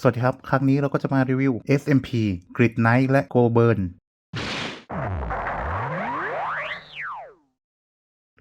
สวัสดีครับ ครั้งนี้เราก็จะมารีวิว SMP Grid Knight และ Go Burn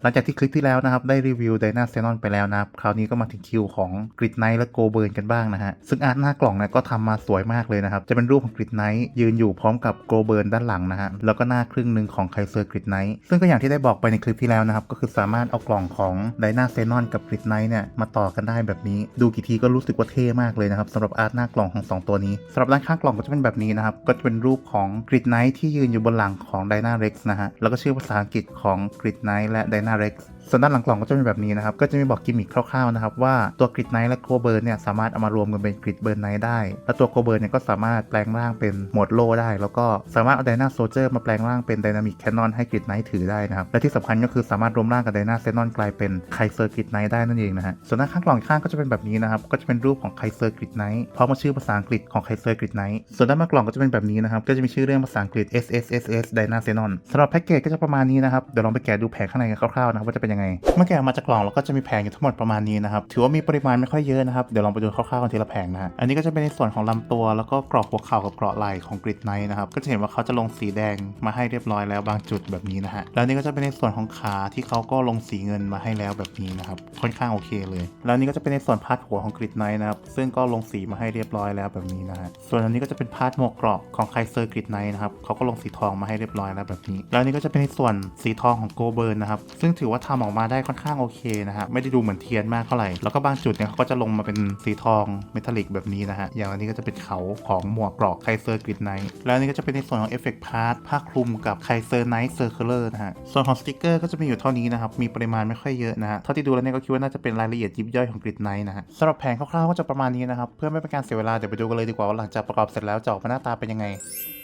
หลังจากที่คลิปที่แล้วนะครับ ได้รีวิว Dyna Xenon ไปแล้วนะครับ คราวนี้ก็มาถึงคิวของ Grid Knight และ Go Burn กันบ้างนะฮะ ซึ่งอาร์ตหน้ากล่องเนี่ยก็ทำมาสวยมากเลยนะครับ จะเป็นรูปของ Grid Knight ยืนอยู่พร้อมกับ Go Burn ด้านหลังนะฮะ แล้วก็หน้าครึ่งหนึ่งของ Kaiser Grid Knight ซึ่งก็อย่างที่ได้บอกไปในคลิปที่แล้วนะครับ ก็คือสามารถเอากล่องของ Dyna Xenon กับ Grid Knight เนี่ยมาต่อกันได้แบบนี้ ดูกี่ทีก็รู้สึกว่าเท่มากเลยนะครับสำหรับอาร์ตหน้ากล่องของสองตัวนี้สำหรับด้านข้างกล่องก็จะเป็นแบบนี้นะครับก็จะเป็นรูปของ Grid Knight ที่ยืนอยู่บนหลังของ Dyna Rex นะฮะแล้วก็ชื่อภาษาอังกฤษของ Grid Knight และ এনআরএক্স ส่วนด้านหลังกล่องก็จะเป็นแบบนี้นะครับ ก็จะมีบอกกิมมิคคร่าวๆนะครับว่าตัวกริดไนท์และโกเบิร์นเนี่ยสามารถเอามารวมกันเป็นกริดเบิร์นไนท์ได้ แล้วตัวโกเบิร์นเนี่ยก็สามารถแปลงร่างเป็นโหมดโลได้ แล้วก็สามารถเอาไดนาโซเจอร์มาแปลงร่างเป็นไดนามิกแคนนอนให้กริดไนท์ถือได้นะครับ และที่สำคัญก็คือสามารถรวมร่างกับไดนาเซนอนกลายเป็นไคเซอร์กริดไนท์ได้นั่นเองนะฮะ ส่วนด้านข้างกล่องข้างก็จะเป็นแบบนี้นะครับ ก็จะเป็นรูปของไคเซอร์กริดไนท์พร้อมกับชื่อภาษาอังกฤษของไคเซอร์กริดไนท์ส่วนด้านมากล่องก็จะเป็นแบบนี้นะครับ ก็จะมีชื่อเรื่องภาษาอังกฤษ SSSS Dyna Xenon สำหรับแพ็กเกจก็จะประมาณนี้นะครับ เดี๋ยวลองไปแกะดูแผงข้างในกันคร่าวๆนะว่าจะเป็นยังไง เมื่อแกะมาจากกล่องแล้วก็จะมีแผงอยู่ทั้งหมดประมาณนี้นะครับ ถือว่ามีปริมาณไม่ค่อยเยอะนะครับ เดี๋ยวลองไปดูคร่าวๆกันทีละแผงนะฮะ อันนี้ก็จะเป็นในส่วนของลำตัวแล้วก็กรอบหัวเข่ากับเกราะไหล่ของกริดไนท์นะครับ ก็จะเห็นว่าเขาจะลงสีแดงมาให้เรียบร้อยแล้วบางจุดแบบนี้นะฮะ แล้วนี่ก็จะเป็นในส่วนของขาที่เขาก็ลงสีเงินมาให้แล้วแบบนี้นะครับ ค่อนข้างโอเคเลย แล้วนี่ก็จะเป็นในส่วนพาดหัวของกริดไนท์นะครับ ซึ่งก็ลงสีมาให้เรียบร้อยแล้วแบบนี้นะฮะ ส่วนอันนี้ก็จะเป็นพาดหมวกเกราะของไคเซอร์กริดไนท์นะครับเขาก็ลงสีทองมาให้เรียบร้อยแล้วแบบนี้ แล้วนี่ก็จะเป็นในส่วนสีทองของโกเบิร์นนะครับซึ่งถือว่าทำออกออกมาได้ค่อนข้างโอเคนะฮะไม่ได้ดูเหมือนเทียนมากเท่าไหร่แล้วก็บางจุดเนี่ยเขาก็จะลงมาเป็นสีทองเมทัลลิกแบบนี้นะฮะอย่างอันนี้ก็จะเป็นเขาของหมวกกราะไคเซอร์กริดไนท์แล้วนนี้ก็จะเป็นในส่วนของเอฟเฟกต์พาร์ทผ้าคลุมกับไคเซอร์ไนท์เซอร์เคิลเลอร์นะฮะส่วนของสติกเกอร์ก็จะมีอยู่เท่านี้นะครับมีปริมาณไม่ค่อยเยอะนะฮะเท่าที่ดูแล้วเนี่ยก็คิดว่าน่าจะเป็นรายละเอียดยิบย่อยของกริดไนท์นะฮะสำหรับแผงคร่าวๆก็จะประมาณนี้นะครับเพื่อไม่เป็นการเสียเวลาเดี๋ยวไปดูกันเลยดีกว่าว่าหลังจากประกอบเสร็จแล้วจะออกมาหน้าตาเป็นยังไง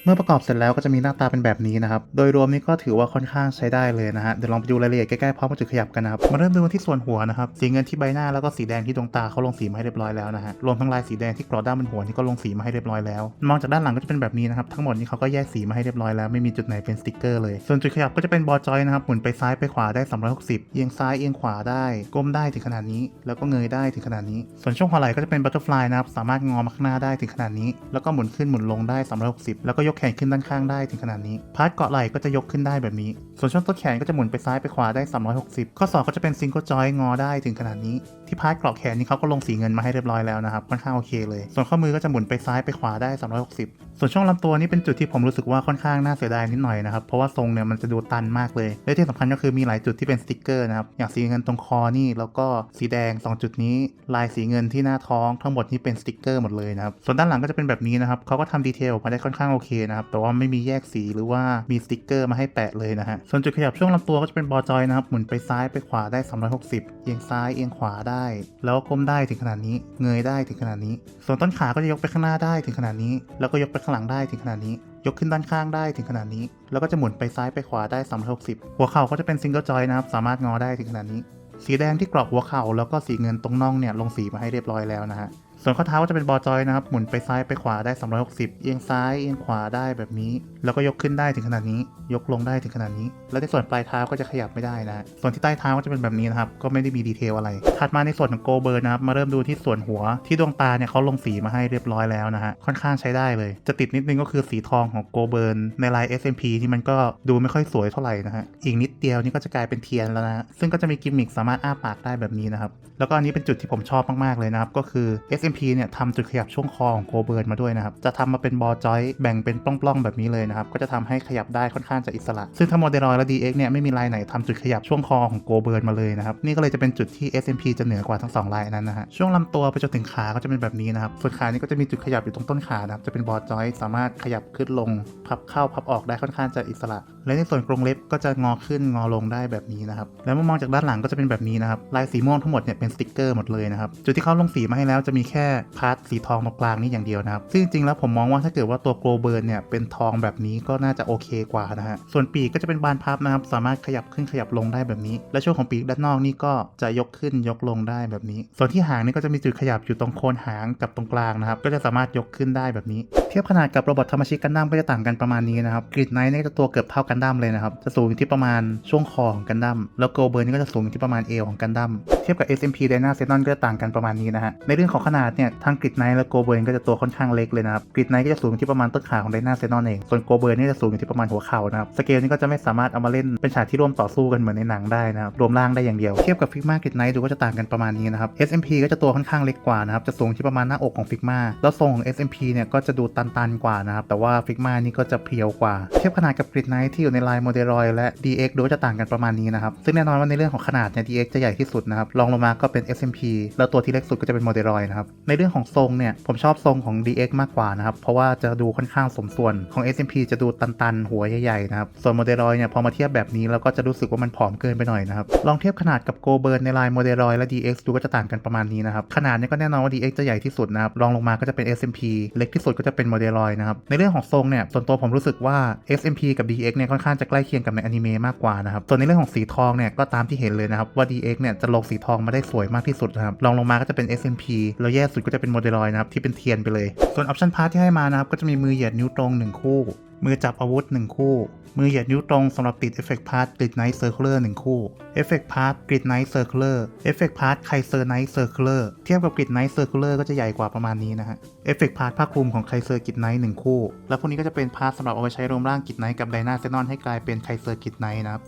เมื่อประกอบเสร็จแล้วก็จะมีหน้าตาเป็นแบบนี้นะครับ โดยรวมนี่ก็ถือว่าค่อนข้างใช้ได้เลยนะฮะ เดี๋ยวลองไปดูรายละเอียดใกล้ๆพร้อมกับจุดขยับกันนะครับ มาเริ่มดูที่ส่วนหัวนะครับ สีเงินที่ใบหน้าแล้วก็สีแดงที่ดวงตาเขาลงสีมาให้เรียบร้อยแล้วนะฮะ รวมทั้งลายสีแดงที่กรอด้านบนหัวนี่ก็ลงสีมาให้เรียบร้อยแล้ว มองจากด้านหลังก็จะเป็นแบบนี้นะครับ ทั้งหมดนี้เขาก็แยกสีมาให้เรียบร้อยแล้ว ไม่มีจุดไหนเป็นสติ๊กเกอร์เลย ส่วนจุดขยับก็จะเป็นบอจอยนะครับ หมุนไปซ้ายไปขวาได้ 360 เอียงซ้ายเอียงขวาได้ ก้มได้ถึงขนาดนี้ แล้วก็เงยได้ถึงขนาดนี้ ส่วนช่วงหัวไหล่ก็จะเป็นบัตเตอร์ฟลายนะครับ สามารถงอมาข้างหน้าได้ถึงขนาดนี้ แล้วก็หมุนขึ้นหมุนลงได้ 360 แล้วก็ยกแขนขึ้นด้านข้างได้ถึงขนาดนี้ พาร์ทเกาะไหล่ก็จะยกขึ้นได้แบบนี้ ส่วนช่วงต้นแขนก็จะหมุนไปซ้ายไปขวาได้ 360 ข้อศอกก็จะเป็นซิงเกิลจอยงอได้ถึงขนาดนี้ที่พาร์ทกราะแขนนี่เขาก็ลงสีเงินมาให้เรียบร้อยแล้วนะครับค่อนข้างโอเคเลย ส่วนข้อมือก็จะหมุนไปซ้ายไปขวาได้ 360 ส่วนช่วงลำตัวนี่เป็นจุดที่ผมรู้สึกว่าค่อนข้างน่าเสียดายนิดหน่อยนะครับเพราะว่าทรงเนี่ยมันจะดูตันมากเลยและที่สำคัญก็คือมีหลายจุดที่เป็นสติกเกอร์นะครับอย่างสีเงินตรงคอนี่แล้วก็สีแดง 2 จุดนี้ ลายสีเงินที่หน้าท้องทั้งหมดนี่เป็นสติกเกอร์หมดเลยนะครับส่วนด้านหลังก็จะเป็นแบบนี้นะครับเขาก็ทำดีเทลออกมาได้ค่อนข้างโอเคนะครับแต่ว่าไม่มีแยกสีหรือว่ามีสติกเกอร์มาให้แปะเลยนะฮะส่วนจุดขยับช่วงลำตัวก็จะเป็นบอจอยนะครับหมุนไปซ้ายไปขวาได้ 360 เอียงซ้ายเอียงขวาได้แล้วก็ก้มได้ถึงขนาดนี้ เงยได้ถึงขนาดนี้ ส่วนต้นขาก็จะยกไปข้างหน้าได้ถึงขนาดนี้ แล้วก็ยกไปข้างหลังได้ถึงขนาดนี้ ยกขึ้นด้านข้างได้ถึงขนาดนี้ แล้วก็จะหมุนไปซ้ายไปขวาได้ 360 หัวเข่าก็จะเป็นซิงเกิลจอยนะครับ สามารถงอได้ถึงขนาดนี้ สีแดงที่กรอบหัวเข่าแล้วก็สีเงินตรงน่องเนี่ยลงสีมาให้เรียบร้อยแล้วนะฮะส่วนข้อเท้าก็จะเป็นบอจอยนะครับ หมุนไปซ้ายไปขวาได้ 360 เอียงซ้ายเอียงขวาได้แบบนี้ แล้วก็ยกขึ้นได้ถึงขนาดนี้ ยกลงได้ถึงขนาดนี้ แล้วในส่วนปลายเท้าก็จะขยับไม่ได้นะ ส่วนที่ใต้เท้าก็จะเป็นแบบนี้นะครับ ก็ไม่ได้มีดีเทลอะไร ถัดมาในส่วนของโกเบิร์นะครับ มาเริ่มดูที่ส่วนหัว ที่ดวงตาเนี่ยเขาลงสีมาให้เรียบร้อยแล้วนะฮะ ค่อนข้างใช้ได้เลย จะติดนิดนึงก็คือสีทองของโกเบิร์นในลาย SMP ที่มันก็ดูไม่ค่อยสวยเท่าไหร่นะฮะ อีกนิดเดียวนี่ก็จะกลายเป็นเทียนแล้วนะฮะซึ่งก็จะมีกิมมิคสามารถอ้าปากได้แบบนี้นะครับ แล้วก็อันนี้เป็นจุดที่ผมชอบมากๆเลยนะครับก็คือ SMP เนี่ยทำจุดขยับช่วงคอของโกเบิร์นมาด้วยนะครับ จะทำมาเป็นบอจอยแบ่งเป็นปล้องๆแบบนี้เลยนะครับ ก็จะทำให้ขยับได้ค่อนข้างจะอิสระ ซึ่งทั้งโมเดลอยและ DX เนี่ยไม่มีลายไหนทำจุดขยับช่วงคอของโกเบิร์นมาเลยนะครับ นี่ก็เลยจะเป็นจุดที่ SMP จะเหนือกว่าทั้งสองลายนั้นนะฮะ ช่วงลำตัวไปจนถึงขาก็จะเป็นแบบนี้นะครับ ส่วนขานี่ก็จะมีจุดขยับอยู่ตรงต้นขานะครับ จะเป็นบอจอยสามารถขยับขึ้นลง พับเข้าพับออกได้ค่อนข้างจะอิสระ และในส่วนกรงเล็บก็จะงอขึ้นงอลงได้แบบนี้นะครับ แล้วมอมองจากด้านหลังก็จะเป็นแบบนี้นะครับ ลายสีม่วงทั้งหมดเนี่ยเป็นสติกเกอร์หมดเลยนะครับ จุดที่เขาลงสีมาให้แล้วจะมีแแค่พาร์ทสีทองตรงกลางนี่อย่างเดียวนะครับซึ่งจริงๆแล้วผมมองว่าถ้าเกิดว่าตัวโกลเบิร์นเนี่ยเป็นทองแบบนี้ก็น่าจะโอเคกว่านะฮะส่วนปีกก็จะเป็นบานพับนะครับสามารถขยับขึ้นขยับลงได้แบบนี้ และช่วงของปีกด้านนอกนี่ก็จะยกขึ้นยกลงได้แบบนี้ ส่วนที่หางนี่ก็จะมีจุดขยับอยู่ตรงโคนหางกับตรงกลางนะครับก็จะสามารถยกขึ้นได้แบบนี้ เทียบขนาดกับโรบอทธรรมชิกันดั้มก็จะต่างกันประมาณนี้นะครับกริดไนท์นี่จะตัวเกือบเท่ากันดั้มเลยนะครับจะสูงอยู่ที่ประมาณช่วงคอของกันดั้มแล้วโกลเบิร์นนี่ก็จะสูงอยู่ที่ประมาณเอวของกันดั้มเทียบกับ SMP Dyna Xenon ก็จะต่างกันประมาณนี้นะฮะ ในเรื่องของขนาดเนี่ยทั้ง Grid Knight และ Go Burn ก็จะตัวค่อนข้างเล็กเลยนะครับ Grid Knight ก็จะสูงอยู่ที่ประมาณต้นขาของ Dyna Xenon เอง ส่วน Go Burn นี่จะสูงอยู่ที่ประมาณหัวเข่านะครับ สเกลนี้ก็จะไม่สามารถเอามาเล่นเป็นฉากที่ร่วมต่อสู้กันเหมือนในหนังได้นะครับรวมร่างได้อย่างเดียวเทียบกับ Figma Grid Knight ดูก็จะต่างกันประมาณนี้นะครับ SMP ก็จะตัวค่อนข้างเล็กกว่านะครับจะสูงที่ประมาณหน้าอกของ Figma แล้วทรงของ SMP เนี่ยก็จะดูตันๆกว่านะครับแต่ว่า Figma นี่ก็จะเพียวกว่า เทียบขนาดกับ Grid Knight ที่อยู่ในลาย Modeloid และ DX ดูก็จะต่างกันประมาณนี้นะครับซึ่งแน่นอนว่าในเรื่องของขนาดเนี่ย DX จะใหญ่ที่สุดนะครับรองลงมาก็เป็น SMP แล้วตัวที่เล็กสุดก็จะเป็น Modeloid นะครับ ในเรื่องของทรงเนี่ย ผมชอบทรงของ DX มากกว่านะครับ เพราะว่าจะดูค่อนข้างสมส่วนของ SMP จะดูตันๆ หัวใหญ่ๆนะครับ ส่วน Modeloid เนี่ยพอมาเทียบแบบนี้เราก็จะรู้สึกว่ามันผอมเกินไปหน่อยนะครับ ลองเทียบขนาดกับ Go Burn ในลาย Modeloid และ DX ดูก็จะต่างกันประมาณนี้นะครับขนาดเนี่ยก็แน่นอนว่า DX จะใหญ่ที่สุดนะครับรองลงมาก็จะเป็น SMP เล็กที่สุดก็จะเป็น Modeloid นะครับในเรื่องของทรงเนี่ยส่วนตัวผมรู้สึกว่า SMP กับ DX เนี่ยค่อนข้างจะใกล้เคียงกับในอนิเมะมากกว่านะครับส่วนในเรื่องของสีทองเนี่ยก็ตามที่เห็นเลยนะครับว่า DX เนี่ยจะลงสีทองมาได้สวยมากที่สุดนะครับรองลงมาก็จะเป็น SMP แล้วแย่สุดก็จะเป็นโมเดลลอยนะครับที่เป็นเทียนไปเลย ส่วนออปชันพาร์ทที่ให้มานะครับก็จะมีมือเหยียดนิ้วตรง1คู่ มือจับอาวุธ 1 คู่ มือเหยียดนิ้วตรงสำหรับติดเอฟเฟกต์พาร์ทกริดไนท์เซอร์เคิลเลอร์1คู่เอฟเฟกต์พาร์ทกริดไนท์เซอร์เคิลเลอร์เอฟเฟกต์พาร์ทไคเซอร์ไนท์เซอร์เคิลเลอร์เทียบกับกริดไนท์เซอร์เคิลเลอร์ก็จะใหญ่กว่าประมาณนี้นะฮะเอฟเฟกต์พาร์ทภาคคลุมของไคเซอร์กริดไนท์1คู่ แล้วพวกนี้ก็จะเป็นพาร์ทสำหรับเอาไว้ใช้รวมร่างกริดไนท์กับไดนาเซนอนให้กลายเป็นไคเซอร์กริดไนท์นะครับ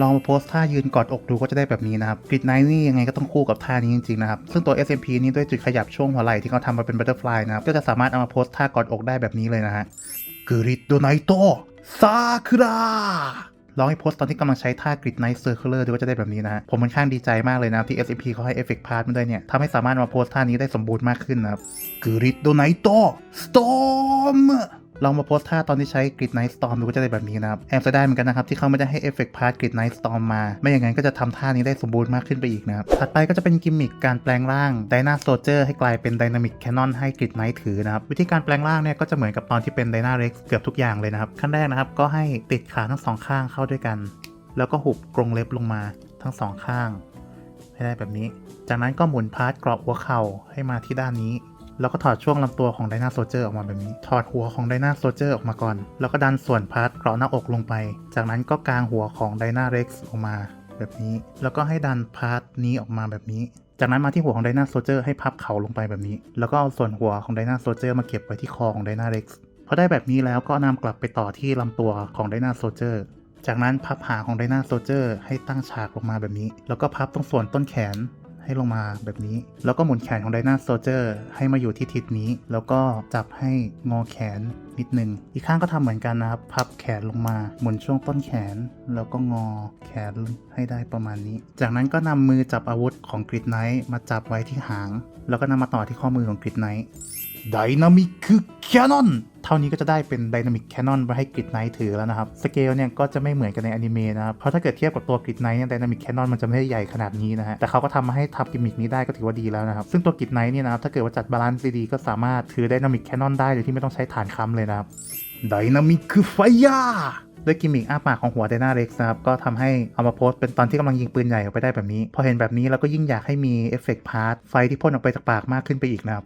ลองมาโพสท่ายืนกอดอกดูก็จะได้แบบนี้นะครับกริดไนท์นี่ยังไงก็ต้องคู่กับท่านี้จริงๆนะครับซึ่งตัว SMP นี่ด้วยจุดขยับช่วงหัวไหล่ที่เขาทำมาเป็นบัตเตอร์ฟลายนะครับก็จะสามารถเอามาโพสท่ากอดอกได้แบบนี้เลยนะฮะ กริดโดไนโตซาคุระลองให้โพสตตอนที่กำลังใช้ท่ากริดไนท์เซอร์เคิลเลอร์ดูว่าจะได้แบบนี้นะฮะ ผมค่อนข้างดีใจมากเลยนะที่ SMP เขาให้เอฟเฟกต์พาร์ทมาด้วยเนี่ยทำให้สามารถมาโพสต์ท่านี้ได้สมบูรณ์มากขึ้นนะครับกริดโดไนโตสตอม ลองมาโพสท่าตอนที่ใช้กริดไนท์สตอมดูก็จะได้แบบนี้นะครับ แอบเสียดายเหมือนกันนะครับ ที่เขาไม่ได้ให้เอฟเฟกต์พาร์ทกริดไนท์สตอมมา ไม่อย่างนั้นก็จะทำท่านี้ได้สมบูรณ์มากขึ้นไปอีกนะครับ ถัดไปก็จะเป็นกิมมิคการแปลงร่างไดนาโซเจอร์ให้กลายเป็นไดนามิกแคนนอนให้กริดไนท์ถือนะครับ วิธีการแปลงร่างเนี่ยก็จะเหมือนกับตอนที่เป็นไดนาเร็กเกือบทุกอย่างเลยนะครับ ขั้นแรกนะครับก็ให้ติดขาทั้งสองข้างเข้าด้วยกัน แล้วก็หุบกรงเล็บลงมาทั้งสองข้างให้ได้แบบนี้ จากนั้นก็หมุนพาร์ทกรอบหัวเข่าให้มาที่ด้านนี้ แล้วก็ถอดช่วงลำตัวของไดนาโซเจอร์ออกมาแบบนี้ ถอดหัวของไดนาโซเจอร์ออกมาก่อน แล้วก็ดันส่วนพาร์ทเกราะหน้าอกลงไป จากนั้นก็กางหัวของไดนาเร็กซ์ออกมาแบบนี้ แล้วก็ให้ดันพาร์ทนี้ออกมาแบบนี้ จากนั้นมาที่หัวของไดนาโซเจอร์ให้พับเข่าลงไปแบบนี้ แล้วก็เอาส่วนหัวของไดนาโซเจอร์มาเก็บไว้ที่คอของไดนาเร็กซ์พอได้แบบนี้แล้วก็นำกลับไปต่อที่ลำตัวของไดนาโซเจอร์จากนั้นพับหางของไดนาโซเจอร์ให้ตั้งฉากลงมาแบบนี้ แล้วก็พับตรงส่วนต้นแขน ให้ลงมาแบบนี้ แล้วก็หมุนแขนของไดนาโซเจอร์ให้มาอยู่ที่ทิศนี้ แล้วก็จับให้งอแขนนิดนึง อีกข้างก็ทำเหมือนกันนะครับ พับแขนลงมา หมุนช่วงต้นแขน แล้วก็งอแขนให้ได้ประมาณนี้ จากนั้นก็นำมือจับอาวุธของกริดไนท์มาจับไว้ที่หาง แล้วก็นำมาต่อที่ข้อมือของกริดไนท์ ดนามิกคือแคนนอนเท่านี้ก็จะได้เป็นไดนามิกแคนนอนไว้ให้กริดไนท์ถือแล้วนะครับ สเกลเนี่ยก็จะไม่เหมือนกันในอนิเมะนะครับ เพราะถ้าเกิดเทียบกับตัวกริดไนท์เนี่ยไดนามิกแคนนอนมันจะไม่ได้ใหญ่ขนาดนี้นะฮะ แต่เขาก็ทำมาให้ทำกิมมิกนี้ได้ก็ถือว่าดีแล้วนะครับ ซึ่งตัวกริดไนท์เนี่ยนะครับ ถ้าเกิดว่าจัดบาลานซ์ดีๆก็สามารถถือไดนามิกแคนนอนได้โดยที่ไม่ต้องใช้ฐานค้ำเลยนะครับไดนามิกคือไฟยาด้วยกิมมิกอ้าปากของหัวไดนาเร็กซ์นะครับ ก็ทำให้เอามาโพสต์เป็นตอนที่กำลังยิงปืนใหญ่ออกไปได้แบบนี้ พอเห็นแบบนี้เราก็ยิ่งอยากให้มีเอฟเฟกต์พาร์ทไฟที่พ่นออกไปจากปากมากขึ้นไปอีกนะครับ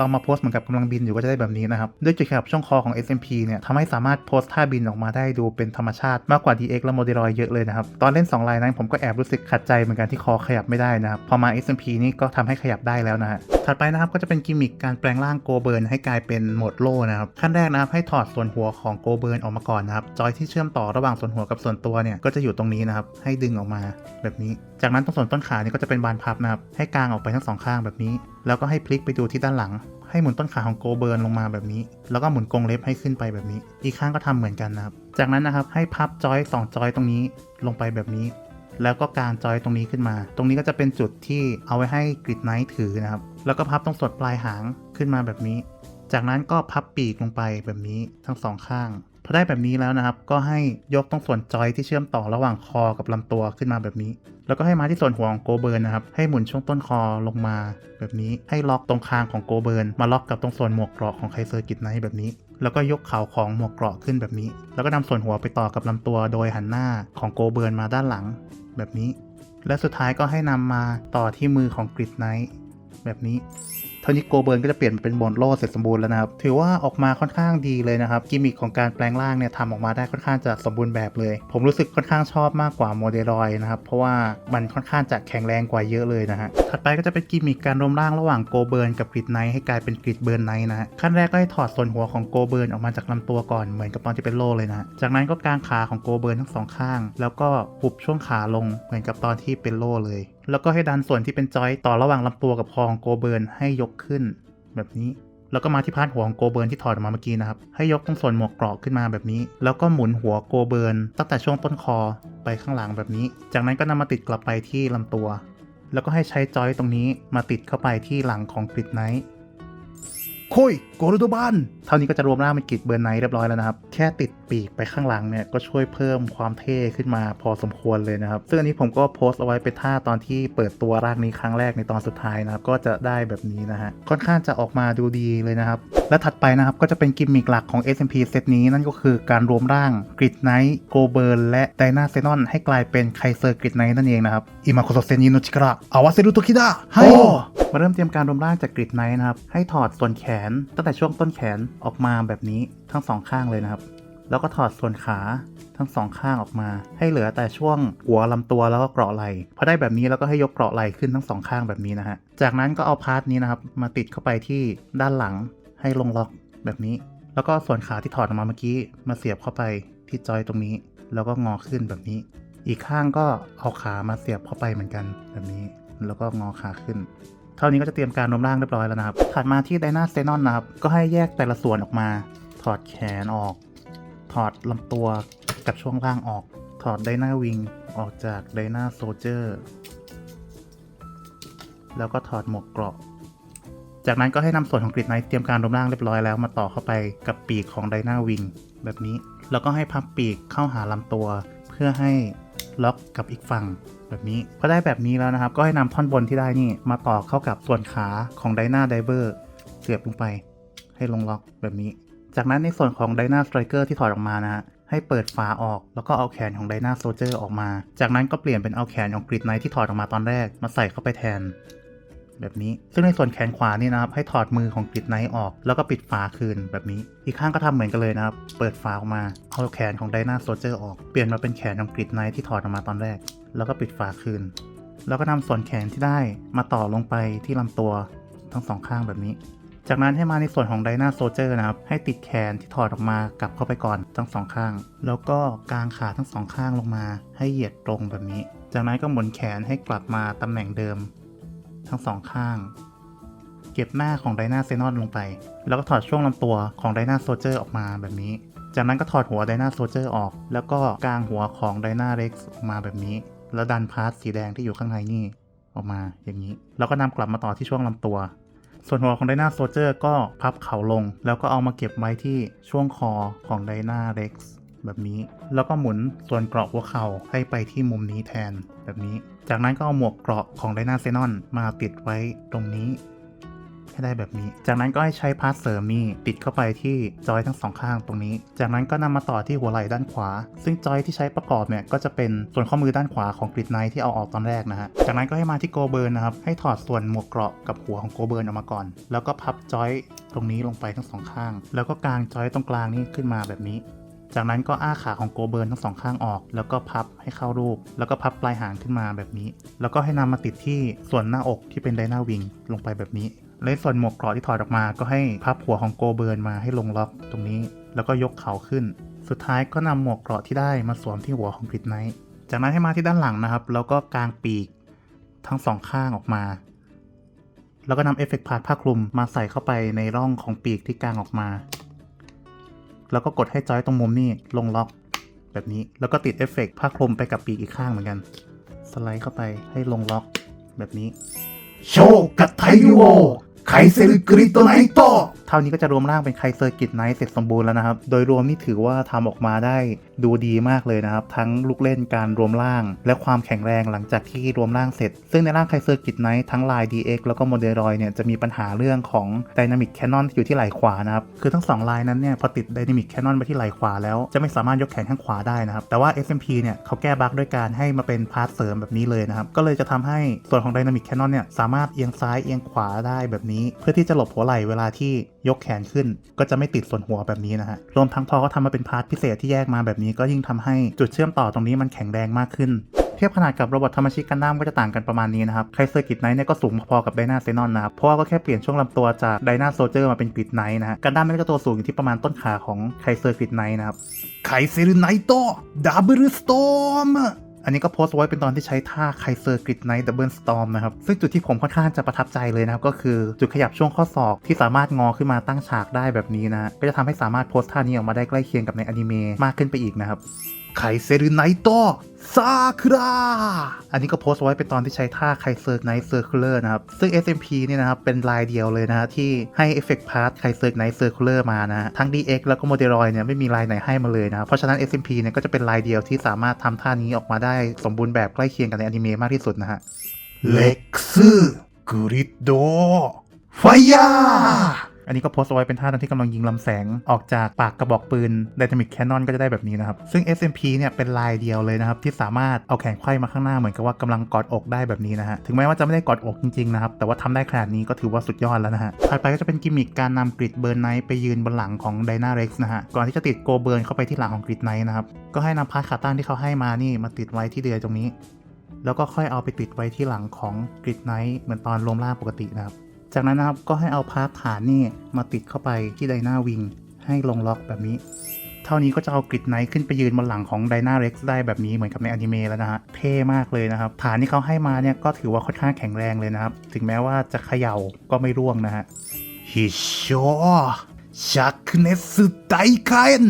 ลองมาโพสต์เหมือนกับกำลังบินอยู่ก็จะได้แบบนี้นะครับด้วยจุดแขยับช่องคอของ SMP เนี่ยทำให้สามารถโพสต์ท่าบินออกมาได้ดูเป็นธรรมชาติมากกว่า DX และ Modeloid เยอะเลยนะครับตอนเล่น2ลายนั้นผมก็แอบรู้สึกขัดใจเหมือนกันที่คอขยับไม่ได้นะครับพอมา SMP นี่ก็ทำให้ขยับได้แล้วนะฮะถัดไปนะครับก็จะเป็นกิมมิคการแปลงร่างโกเบิร์นให้กลายเป็นโหมดโล่นะครับขั้นแรกนะครับให้ถอดส่วนหัวของโกเบิร์นออกมาก่อนนะครับจอยที่เชื่อมต่อระหว่างส่วนหัวกับส่วนตัวเนี่ยก็จะอยู่ตรงนี้นะครับให้ดึงออกมาแบบนี้ จากนั้นตรงส่วนต้นขาเนี่ยก็จะเป็นบานพับนะครับให้กางออกไปทั้งสองข้างแบบนี้ แล้วก็ให้พลิกไปดูที่ด้านหลัง ให้หมุนต้นขาของโกเบิร์นลงมาแบบนี้ แล้วก็หมุนกรงเล็บให้ขึ้นไปแบบนี้ อีกข้างก็ทำเหมือนกันนะครับ จากนั้นนะครับให้พับจอย2จอยตรงนี้ลงไปแบบนี้ แล้วก็การจอยตรงนี้ขึ้นมา ตรงนี้ก็จะเป็นจุดที่เอาไว้ให้กริดไนท์ถือนะครับ แล้วก็พับตรงส่วนปลายหางขึ้นมาแบบนี้ จากนั้นก็พับปีกลงไปแบบนี้ทั้งสองข้าง พอได้แบบนี้แล้วนะครับ ก็ให้ยกตรงส่วนจอยที่เชื่อมต่อระหว่างคอกับลำตัวขึ้นมาแบบนี้ แล้วก็ให้มาที่ส่วนหัวของโกเบิร์นนะครับ ให้หมุนช่วงต้นคอลงมาแบบนี้ ให้ล็อกตรงคางของโกเบิร์นมาล็อกกับตรงส่วนหมวกเกราะของไคเซอร์กิดไนท์แบบนี้ แล้วก็ยกเขาของหมวกเกราะขึ้นแบบนี้ แล้วก็นำส่วนหัวไปต่อกับลำตัวโดยหันหน้าของโกเบิร์นมาด้านหลัง แบบนี้ และสุดท้ายก็ให้นำมาต่อที่มือของกริดไนท์แบบนี้ ทท่านี้โกเบิร์นก็จะเปลี่ยนเป็นโบนโลเสร็จสมบูรณ์แล้วนะครับ ถือว่าออกมาค่อนข้างดีเลยนะครับ กิมมิคของการแปลงร่างเนี่ยทำออกมาได้ค่อนข้างจะสมบูรณ์แบบเลย ผมรู้สึกค่อนข้างชอบมากกว่าโมเดลอยนะครับ เพราะว่ามันค่อนข้างจะแข็งแรงกว่าเยอะเลยนะฮะ ถัดไปก็จะเป็นกิมมิคการรวมร่างระหว่างโกเบิร์นกับกริดไนท์ให้กลายเป็นกริดเบิร์นไนท์นะฮะ ขั้นแรกก็ให้ถอดส่วนหัวของโกเบิร์นออกมาจากลำตัวก่อนเหมือนกับตอนที่เป็นโล่เลยนะจากนั้นก็กางขาของโกเบิร์นทั้งสองข้าง แล้วก็หุบช่วงขาลงเหมือนกับตอนที่เป็นโลเลย แล้วก็ให้ดันส่วนที่เป็นจอยต่อระหว่างลำตัวกับคอของโกเบิร์นให้ยกขึ้น แบบนี้ แล้วก็มาที่พาร์ทหัวของโกเบิร์นที่ถอดออกมาเมื่อกี้นะครับ ให้ยกตรงส่วนหมวกเกราะขึ้นมาแบบนี้ แล้วก็หมุนหัวโกเบิร์นตั้งแต่ช่วงต้นคอไปข้างหลังแบบนี้ จากนั้นก็นำมาติดกลับไปที่ลำตัว แล้วก็ให้ใช้จอยตรงนี้มาติดเข้าไปที่หลังของกริดไนท์ คุยโกลดบันเท่านี้ก็จะรวมร่างเป็นกริดเบิร์ไนท์เรียบร้อยแล้วนะครับ แค่ติดปีกไปข้างหลังเนี่ย ก็ช่วยเพิ่มความเท่ขึ้นมาพอสมควรเลยนะครับ ซึ่งอันนี้ผมก็โพสต์เอาไว้เป็นท่าตอนที่เปิดตัวร่างนี้ครั้งแรกในตอนสุดท้ายนะครับ ก็จะได้แบบนี้นะฮะ ค่อนข้างจะออกมาดูดีเลยนะครับ และถัดไปนะครับ ก็จะเป็นกิมมิคหลักของ SMP เซตนี้นั่นก็คือการรวมร่างกริดไนท์โกเบิร์นและไดนาเซนอนให้กลายเป็นไคเซอร์กริดไนท์นั่นเองนะครับอิมาโคโซเซนิโนชิกระอาวาเซรุโตคิดะไฮ มาเริ่มเตรียมการรวมร่างจากกริดไนท์นะครับ ให้ถอดส่วนแขนตั้งแต่ช่วงต้นแขนออกมาแบบนี้ทั้งสองข้างเลยนะครับ แล้วก็ถอดส่วนขาทั้งสองข้างออกมา ให้เหลือแต่ช่วงหัวลำตัวแล้วก็เกราะไหล่พอได้แบบนี้แล้วก็ให้ยกเกราะไหล่ขึ้นทั้งสองข้างแบบนี้นะฮะ จากนั้นก็เอาพาร์ทนี้นะครับมาติดเข้าไปที่ด้านหลังให้ลงล็อกแบบนี้ แล้วก็ส่วนขาที่ถอดออกมาเมื่อกี้มาเสียบเข้าไปที่จอยตรงนี้ แล้วก็งอขึ้นแบบนี้ อีกข้างก็เอาขามาเสียบเข้าไปเหมือนกันแบบนี้ แล้วก็งอขาขึ้น เท่านี้ก็จะเตรียมการรวมร่างเรียบร้อยแล้วนะครับ ถัดมาที่ไดนาเซนอนนะครับ ก็ให้แยกแต่ละส่วนออกมา ถอดแขนออก ถอดลำตัวกับช่วงล่างออก ถอดไดนาวิงออกจากไดนาโซเจอร์ แล้วก็ถอดหมวกเกราะ จากนั้นก็ให้นำส่วนของกริดไนท์เตรียมการรวมร่างเรียบร้อยแล้วมาต่อเข้าไปกับปีกของไดนาวิงแบบนี้ แล้วก็ให้พับปีกเข้าหาลำตัว เพื่อให้ล็อกกับอีกฝั่ง แบบนี้พอได้แบบนี้แล้วนะครับ ก็ให้นำท่อนบนที่ได้นี่มาต่อเข้ากับส่วนขาของไดนาไดเวอร์เสียบลงไป ให้ลงล็อกแบบนี้ จากนั้นในส่วนของไดนาสไตรเกอร์ที่ถอดออกมานะฮะให้เปิดฝาออกแล้วก็เอาแขนของไดนาโซเจอร์ออกมา จากนั้นก็เปลี่ยนเป็นเอาแขนของกริดไนท์ที่ถอดออกมาตอนแรกมาใส่เข้าไปแทน แบบนี้ ซึ่งในส่วนแขนขวานี่นะครับ ให้ถอดมือของกริดไนท์ออก แล้วก็ปิดฝาคืนแบบนี้ อีกข้างก็ทำเหมือนกันเลยนะครับ เปิดฝาออกมา เอาแขนของไดนาโซเจอร์ออก เปลี่ยนมาเป็นแขนของกริดไนท์ที่ถอดออกมาตอนแรก แล้วก็ปิดฝาคืน แล้วก็นำส่วนแขนที่ได้มาต่อลงไปที่ลำตัวทั้งสองข้างแบบนี้ จากนั้นให้มาในส่วนของไดนาโซเจอร์นะครับ ให้ติดแขนที่ถอดออกมากลับเข้าไปก่อนทั้งสองข้าง แล้วก็กางขาทั้งสองข้างลงมา ให้เหยียดตรงแบบนี้ จากนั้นก็หมุนแขนให้กลับมาตำแหน่งเดิม ทั้งสองข้าง เก็บหน้าของไดนาเซนอนลงไป แล้วก็ถอดช่วงลำตัวของไดนาโซเจอร์ออกมาแบบนี้ จากนั้นก็ถอดหัวไดนาโซเจอร์ออก แล้วก็กางหัวของไดนาเร็กซ์ออกมาแบบนี้ แล้วดันพาร์ทสีแดงที่อยู่ข้างในนี่ออกมาอย่างนี้ แล้วก็นำกลับมาต่อที่ช่วงลำตัว ส่วนหัวของไดนาโซเจอร์ก็พับเขาลง แล้วก็เอามาเก็บไว้ที่ช่วงคอของไดนาเร็กซ์แบบนี้ แล้วก็หมุนส่วนเกราะหัวเข่าให้ไปที่มุมนี้แทนแบบนี้ จากนั้นก็เอาหมวกเกราะของไดนาเซนอนมาติดไว้ตรงนี้ ให้ได้แบบนี้ จากนั้นก็ให้ใช้พาร์ทเสริมนี่ติดเข้าไปที่จอยทั้งสองข้างตรงนี้ จากนั้นก็นำมาต่อที่หัวไหล่ด้านขวา ซึ่งจอยที่ใช้ประกอบเนี่ยก็จะเป็นส่วนข้อมือด้านขวาของกริดไนท์ที่เอาออกตอนแรกนะฮะ จากนั้นก็ให้มาที่โกเบิร์นนะครับ ให้ถอดส่วนหมวกเกราะกับหัวของโกเบิร์นออกมาก่อน แล้วก็พับจอยตรงนี้ลงไปทั้งสองข้าง แล้วก็กางจอยตรงกลางนี่ขึ้นมาแบบนี้จากนั้นก็อ้าขาของโกเบิร์นทั้งสองข้างออก แล้วก็พับให้เข้ารูป แล้วก็พับปลายหางขึ้นมาแบบนี้ แล้วก็ให้นำมาติดที่ส่วนหน้าอกที่เป็นไดนาวิงลงไปแบบนี้ และส่วนหมวกเกราะที่ถอดออกมา ก็ให้พับหัวของโกเบิร์นมาให้ลงล็อกตรงนี้ แล้วก็ยกเขาขึ้น สุดท้ายก็นำหมวกเกราะที่ได้มาสวมที่หัวของกริดไนท์จากนั้นให้มาที่ด้านหลังนะครับ แล้วก็กางปีกทั้งสองข้างออกมา แล้วก็นำเอฟเฟกต์พาผ้าคลุมมาใส่เข้าไปในร่องของปีกที่กางออกมา แล้วก็กดให้จอยตรงมุมนี่ลงล็อกแบบนี้ แล้วก็ติดเอฟเฟกต์ผ้าคลุมไปกับปีกอีกข้างเหมือนกัน สไลด์เข้าไปให้ลงล็อกแบบนี้ โชกัไทโอ ไคเซอรุกริตไนโตเท่านี้ก็จะรวมร่างเป็นไคเซอร์กิตไนท์เสร็จสมบูรณ์แล้วนะครับ โดยรวมนี่ถือว่าทำออกมาได้ดูดีมากเลยนะครับ ทั้งลูกเล่นการรวมร่าง และความแข็งแรงหลังจากที่รวมร่างเสร็จ ซึ่งในร่างไคเซอร์กิตไนท์ทั้งลาย DX แล้วก็โมเดลรอยเนี่ยจะมีปัญหาเรื่องของ Dynamic Cannon ที่อยู่ที่ไหล่ขวานะครับ คือทั้งสองลายนั้นเนี่ยพอติด Dynamic Cannon ไปที่ไหล่ขวาแล้วจะไม่สามารถยกแขนข้างขวาได้นะครับ แต่ว่า SMP เนี่ยเขาแก้บั๊กด้วยการให้มาเป็นพาร์ทเสริมแบบนี้เลยนะครับก็เลยจะทำให้ส่วนของ Dynamic Cannon เนี่ยสามารถเอียงซ้ายเอียงขวาได้แบบนี้ี้ เพื่อที่จะหลบหัวไหล่เวลาที่ยกแขนขึ้น ก็จะไม่ติดส่วนหัวแบบนี้นะฮะรวมทั้งพอเขาทำมาเป็นพาร์ทพิเศษที่แยกมาแบบนี้ก็ยิ่งทำให้จุดเชื่อมต่อตรงนี้มันแข็งแรงมากขึ้นเทียบขนาดกับโรบอทธรรมชิกันดั้มก็จะต่างกันประมาณนี้นะครับ ไคเซอร์กิดไนท์เนี่ยก็สูงพอๆกับไดนาเซนอนนะเพราะว่าก็แค่เปลี่ยนช่วงลำตัวจากไดนาโซเจอร์มาเป็นกิดไนท์นะฮะ กันดั้มมันก็ตัวสูงอยู่ที่ประมาณต้นขาของไคเซอร์กิดไนท์นะครับ ไคเซอร์ไนโต้ดับเบิลสโตอมันนี้ก็โพสต์ไว้เป็นตอนที่ใช้ท่าไคเซอร์กริดไนท์ดับเบิลสตอมนะครับ ซึ่งจุดที่ผมค่อนข้างจะประทับใจเลยนะครับ ก็คือจุดขยับช่วงข้อศอกที่สามารถงอขึ้นมาตั้งฉากได้แบบนี้นะ ก็จะทำให้สามารถโพสต์ท่านี้ออกมาได้ใกล้เคียงกับในอนิเมะมากขึ้นไปอีกนะครับ ไคเซรุไนโตซาคุระอันนี้ก็โพสต์ไว้เป็นตอนที่ใช้ท่าไคเซอร์ไนท์เซอร์คูลเลอร์นะครับ ซึ่ง SMP เนี่ยนะครับ เป็นลายเดียวเลยนะที่ให้เอฟเฟกต์พาร์ทไคเซอร์ไนท์เซอร์คูลเลอร์มานะ ทั้ง DX แล้วก็โมเดลอยเนี่ยไม่มีลายไหนให้มาเลยนะ เพราะฉะนั้น SMP เนี่ยก็จะเป็นลายเดียวที่สามารถทำท่านี้ออกมาได้สมบูรณ์แบบใกล้เคียงกันในอนิเมะมากที่สุดนะฮะเล็กซ์กริดโดไฟยา อันนี้ก็โพสต์เอาไว้เป็นท่าตอนที่กำลังยิงลำแสงออกจากปากกระบอกปืน Dynamic Cannon ก็จะได้แบบนี้นะครับ ซึ่ง SMP เนี่ยเป็นลายเดียวเลยนะครับที่สามารถเอาแขนไขว้มาข้างหน้าเหมือนกับว่ากำลังกอดอกได้แบบนี้นะฮะ ถึงแม้ว่าจะไม่ได้กอดอกจริงๆนะครับ แต่ว่าทำได้ขนาดนี้ก็ถือว่าสุดยอดแล้วนะฮะ ถัดไปก็จะเป็นกิมมิคการนำกริดเบิร์นไนท์ไปยืนบนหลังของ Dyna Rex นะฮะ ก่อนที่จะติดโกเบิร์นเข้าไปที่หลังของกริดไนท์นะครับ ก็ให้นำพาร์ทขาตั้งที่เขาให้มานี่มาติดไว้ที่เดือยตรงนี้ แล้วก็ค่อยเอาไปติดไว้ที่หลังของกริดไนท์เหมือนตอนรวมร่าปกตินะครับ จากนั้นนะครับก็ให้เอาพาร์ทฐานนี่มาติดเข้าไปที่ไดนาวิงให้ลงล็อกแบบนี้ เท่านี้ก็จะเอากริดไนท์ขึ้นไปยืนบนหลังของไดนาเร็กซ์ได้แบบนี้เหมือนกับในอนิเมะแล้วนะฮะเท่มากเลยนะครับ ฐานที่เขาให้มาเนี่ยก็ถือว่าค่อนข้างแข็งแรงเลยนะครับ ถึงแม้ว่าจะเขย่าก็ไม่ร่วงนะฮะฮิโชชักเนสไดเคน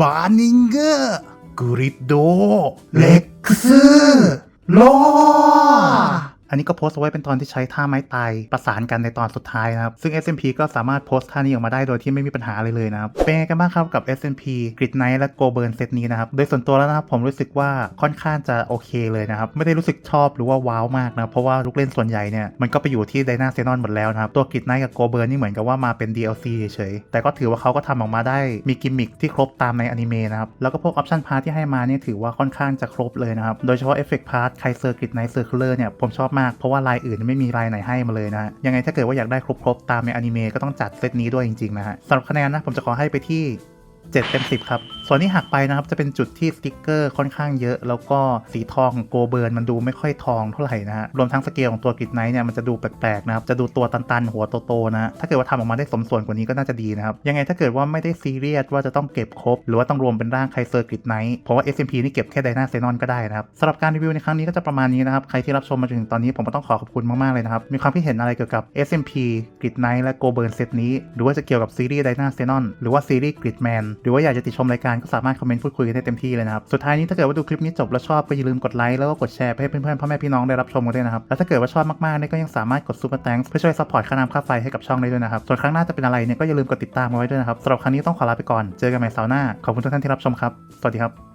บานิงเกอร์กริดโดเล็กซ์ลอ อันนี้ก็โพสต์เอาไว้เป็นตอนที่ใช้ท่าไม้ตายประสานกันในตอนสุดท้ายนะครับ ซึ่ง S&P ก็สามารถโพสต์ท่านี้ออกมาได้โดยที่ไม่มีปัญหาเลยเลยนะครับ เป็นไงกันบ้างครับกับ S&P Grid Knight และ Go Burn เซตนี้นะครับ โดยส่วนตัวแล้วนะครับผมรู้สึกว่าค่อนข้างจะโอเคเลยนะครับ ไม่ได้รู้สึกชอบหรือว่าว้าวมากนะเพราะว่าลูกเล่นส่วนใหญ่เนี่ยมันก็ไปอยู่ที่ Dyna Xenon หมดแล้วนะครับตัว Grid Knight กับ Go Burn นี่เหมือนกับว่ามาเป็น DLC เฉยๆแต่ก็ถือว่าเขาก็ทำออกมาได้มีกิมมิคที่ครบตามในอนิเมะนะครับแล้วก็พวกออปชันพาร์ทที่ให้มาเนี่ยถือว่าค่อนข้างจะครบเลยนะครับโดยเฉพาะเอฟเฟกต์พาร์ทไคเซอร์กริดไนท์เซอร์คูลเลอร์เนี่ยผมชอบมากเพราะว่าลายอื่นไม่มีลายไหนให้มาเลยนะฮะยังไงถ้าเกิดว่าอยากได้ครบๆตามในอนิเมะก็ต้องจัดเซตนี้ด้วยจริงๆนะฮะสำหรับคะแนนนะผมจะขอให้ไปที่ 7 เต็ม 10 ครับ ส่วนที่หักไปนะครับจะเป็นจุดที่สติกเกอร์ค่อนข้างเยอะ แล้วก็สีทองของโกเบิร์นมันดูไม่ค่อยทองเท่าไหร่นะฮะ รวมทั้งสเกลของตัวกริดไนท์เนี่ยมันจะดูแปลกๆนะครับ จะดูตัวตันๆ หัวโตๆนะถ้าเกิดว่าทำออกมาได้สมส่วนกว่านี้ก็น่าจะดีนะครับ ยังไงถ้าเกิดว่าไม่ได้ซีเรียสว่าจะต้องเก็บครบ หรือว่าต้องรวมเป็นร่างไคเซอร์กริดไนท์เพราะว่า SMP นี่เก็บแค่ไดนาเซนอนก็ได้นะครับสำหรับการรีวิวในครั้งนี้ก็จะประมาณนี้นะครับใครที่รับชมมาถึงตอนนี้ผมก็ต้องขอขอบคุณมากๆเลยนะครับมีความคิดเห็นอะไรเกี่ยวกับ SMP กริดไนท์และโกเบิร์นเซตนี้ หรือว่าจะเกี่ยวกับซีรีส์ไดนาเซนอนหรือว่าซีรีส์กริดแมนหรือว่าอยากจะติชมรายการก็สามารถคอมเมนต์พูดคุยกันได้เต็มที่เลยนะครับ สุดท้ายนี้ถ้าเกิดว่าดูคลิปนี้จบแล้วชอบก็อย่าลืมกดไลค์แล้วก็กดแชร์ไปให้เพื่อนๆพ่อแม่พี่น้องได้รับชมกันด้วยนะครับ แล้วถ้าเกิดว่าชอบมากๆเนี่ยก็ยังสามารถกดซูเปอร์แตงเพื่อช่วยซัพพอร์ตค่าน้ำค่าไฟให้กับช่องได้ด้วยนะครับ ส่วนครั้งหน้าจะเป็นอะไรเนี่ยก็อย่าลืมกดติดตามมาไว้ด้วยนะครับสำหรับครั้งนี้ต้องขอลาไปก่อน เจอกันใหม่เสาร์หน้า ขอบคุณทุกท่านที่รับชมครับ สวัสดีครับ